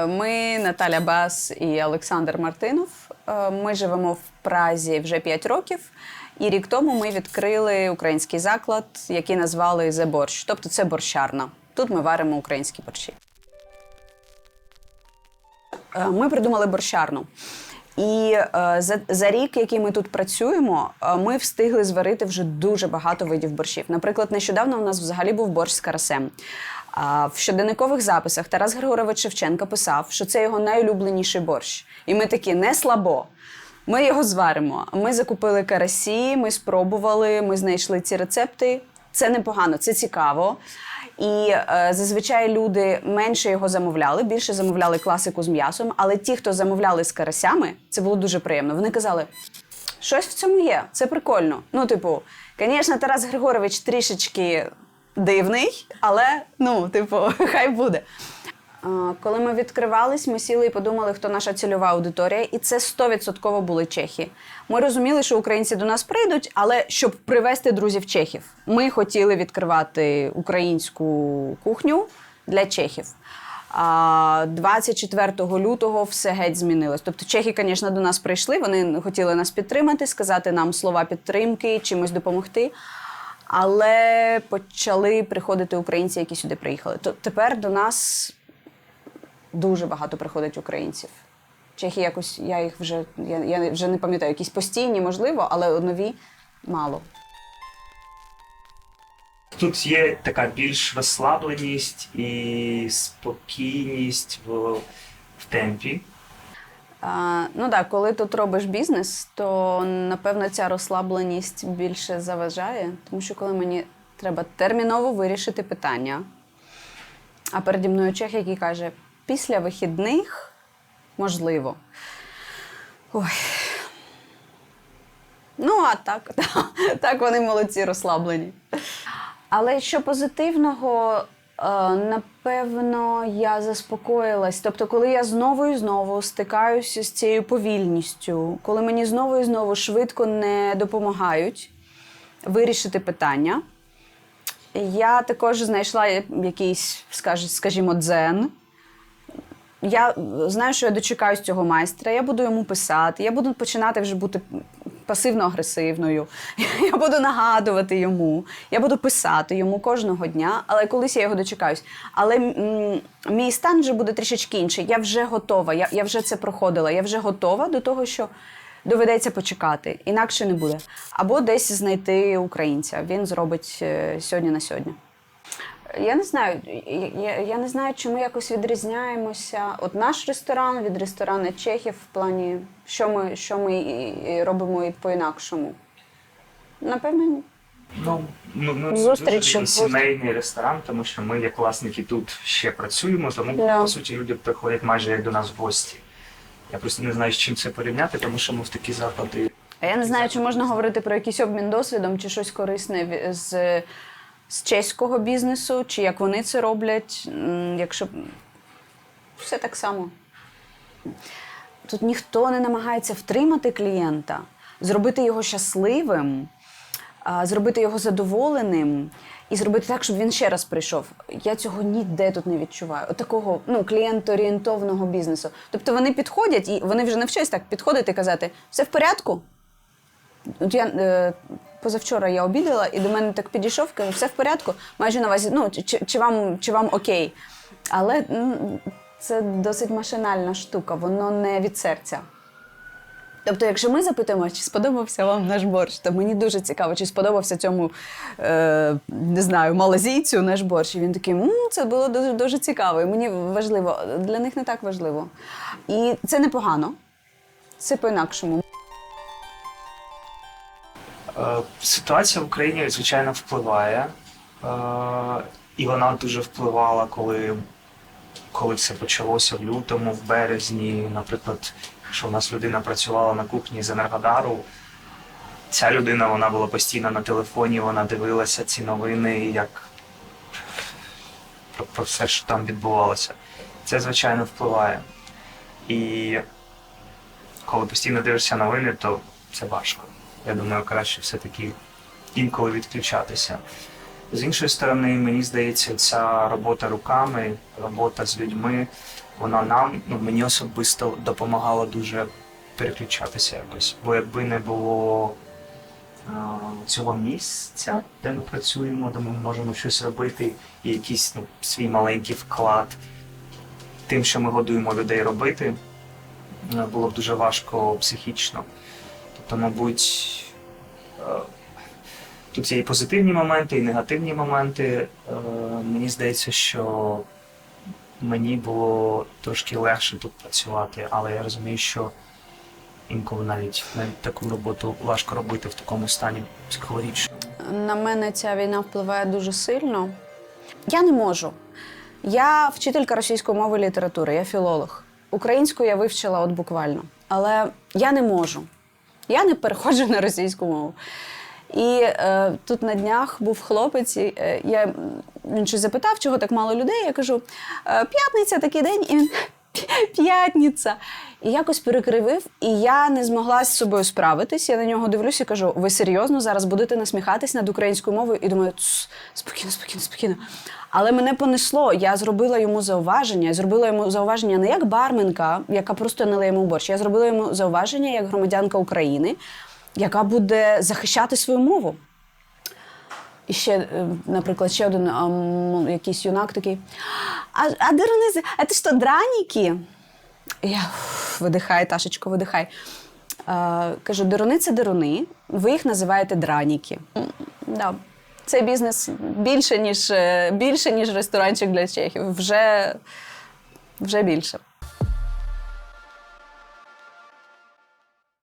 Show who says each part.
Speaker 1: Ми Наталя Бас і Олександр Мартинов. Е, Ми живемо в Празі вже 5 років. І рік тому ми відкрили український заклад, який назвали «The борщ. Тобто це борщарна. Тут ми варимо українські борщі. Е, Ми придумали борщарну. І е, за, за рік, який ми тут працюємо, ми встигли зварити вже дуже багато видів борщів. Наприклад, нещодавно у нас взагалі був борщ з карасем. А в щоденникових записах Тарас Григорович Шевченко писав, що це його найулюбленіший борщ. І ми такі не слабо. Ми його зваримо. Ми закупили карасі, ми спробували, ми знайшли ці рецепти. Це непогано, це цікаво. І е, зазвичай люди менше його замовляли, більше замовляли класику з м'ясом. Але ті, хто замовляли з карасями, це було дуже приємно. Вони казали, щось в цьому є, це прикольно. Ну, типу, звісно, Тарас Григорович трішечки дивний, але ну, типу, хай буде. Коли ми відкривались, ми сіли і подумали, хто наша цільова аудиторія, і це 100% були чехи. Ми розуміли, що українці до нас прийдуть, але щоб привезти друзів чехів, ми хотіли відкривати українську кухню для чехів. 24 лютого все геть змінилось. Тобто чехи, звісно, до нас прийшли. Вони хотіли нас підтримати, сказати нам слова підтримки, чимось допомогти. Але почали приходити українці, які сюди приїхали. То тепер до нас дуже багато приходить українців. Чехи якось, я їх вже я, я вже не пам'ятаю, якісь постійні, можливо, але нові мало.
Speaker 2: Тут є така більш розслабленість і спокійність в, в темпі.
Speaker 1: А, ну так, коли тут робиш бізнес, то напевно ця розслабленість більше заважає, тому що коли мені треба терміново вирішити питання, а переді мною чех, який каже, після вихідних можливо. Ой. Ну, а так, так вони молодці розслаблені. Але що позитивного, напевно, я заспокоїлась. Тобто, коли я знову і знову стикаюся з цією повільністю, коли мені знову і знову швидко не допомагають вирішити питання, я також знайшла якийсь, скажімо, дзен. Я знаю, що я дочекаюсь цього майстра, я буду йому писати, я буду починати вже бути пасивно-агресивною. Я буду нагадувати йому, я буду писати йому кожного дня, але колись я його дочекаюсь. Але мій стан вже буде трішечки інший. Я вже готова, я, я вже це проходила, я вже готова до того, що доведеться почекати, інакше не буде. Або десь знайти українця. Він зробить е, сьогодні на сьогодні. Я не знаю, я, я, не знаю, чи ми якось відрізняємося. От наш ресторан від ресторану Чехів в плані, що ми, що ми і- і робимо і по-інакшому. Напевно, ні.
Speaker 2: Ну, ну, ну
Speaker 1: Зустріч,
Speaker 2: дуже сімейний ресторан, тому що ми, як власники, тут ще працюємо, тому
Speaker 1: Да.
Speaker 2: по суті люди приходять майже як до нас в гості. Я просто не знаю, з чим це порівняти, тому що ми в такі заклади.
Speaker 1: А я не знаю, чи можна говорити про якийсь обмін досвідом, чи щось корисне з, з чеського бізнесу, чи як вони це роблять. Якщо все так само. Тут ніхто не намагається втримати клієнта, зробити його щасливим, зробити його задоволеним і зробити так, щоб він ще раз прийшов. Я цього ніде тут не відчуваю. От такого ну, клієнторієнтовного бізнесу. Тобто вони підходять і вони вже навчились так підходити і казати: все в порядку? От я е, позавчора я обідала, і до мене так підійшов, каже, все в порядку. Майже на увазі, ну чи, чи, вам, чи вам окей. Але м, це досить машинальна штука, воно не від серця. Тобто, якщо ми запитуємо, чи сподобався вам наш борщ, то мені дуже цікаво, чи сподобався цьому е, не знаю, малазійцю наш борщ. І він такий, «М, це було дуже, дуже цікаво. І мені важливо, для них не так важливо. І це непогано, це по-інакшому.
Speaker 2: Е, Ситуація в Україні, звичайно, впливає. Е, І вона дуже впливала, коли, коли все почалося в лютому, в березні. Наприклад, що в нас людина працювала на кухні з Енергодару. Ця людина вона була постійно на телефоні, вона дивилася ці новини, як про, про все, що там відбувалося. Це, звичайно, впливає. І коли постійно дивишся новини, то це важко. Я думаю, краще все-таки інколи відключатися. З іншої сторони, мені здається, ця робота руками, робота з людьми, вона нам, ну мені особисто допомагала дуже переключатися якось. Бо якби не було е, цього місця, де ми працюємо, де ми можемо щось робити, і якийсь ну, свій маленький вклад тим, що ми годуємо людей робити, е, було б дуже важко психічно. Тобто, мабуть, е, тут є і позитивні моменти, і негативні моменти. Е, Мені здається, що мені було трошки легше тут працювати, але я розумію, що інколи навіть, навіть таку роботу важко робити в такому стані психологічному.
Speaker 1: На мене ця війна впливає дуже сильно. Я не можу. Я вчителька російської мови і літератури, я філолог. Українську я вивчила от буквально. Але я не можу. Я не переходжу на російську мову. І е, тут на днях був хлопець, і, е, я, він щось запитав, чого так мало людей. Я кажу: «Е, п'ятниця такий день, і він п'ятниця. І якось перекривив, і я не змогла з собою справитись. Я на нього дивлюся і кажу: ви серйозно зараз будете насміхатись над українською мовою? І думаю, спокійно, спокійно, спокійно. Але мене понесло. Я зробила йому зауваження. Я зробила йому зауваження не як барменка, яка просто налиє йому борщ. Я зробила йому зауваження як громадянка України, яка буде захищати свою мову. І ще, е, наприклад, ще один а, якийсь юнак такий. А, а Деронизе, а ти що, драніки? Я «Уф, видихай, Ташечко, видихай. Е, кажу, деруни це деруни, ви їх називаєте драніки. Да. Цей бізнес більше, ніж, е, більше, ніж ресторанчик для чехів. Вже, вже більше.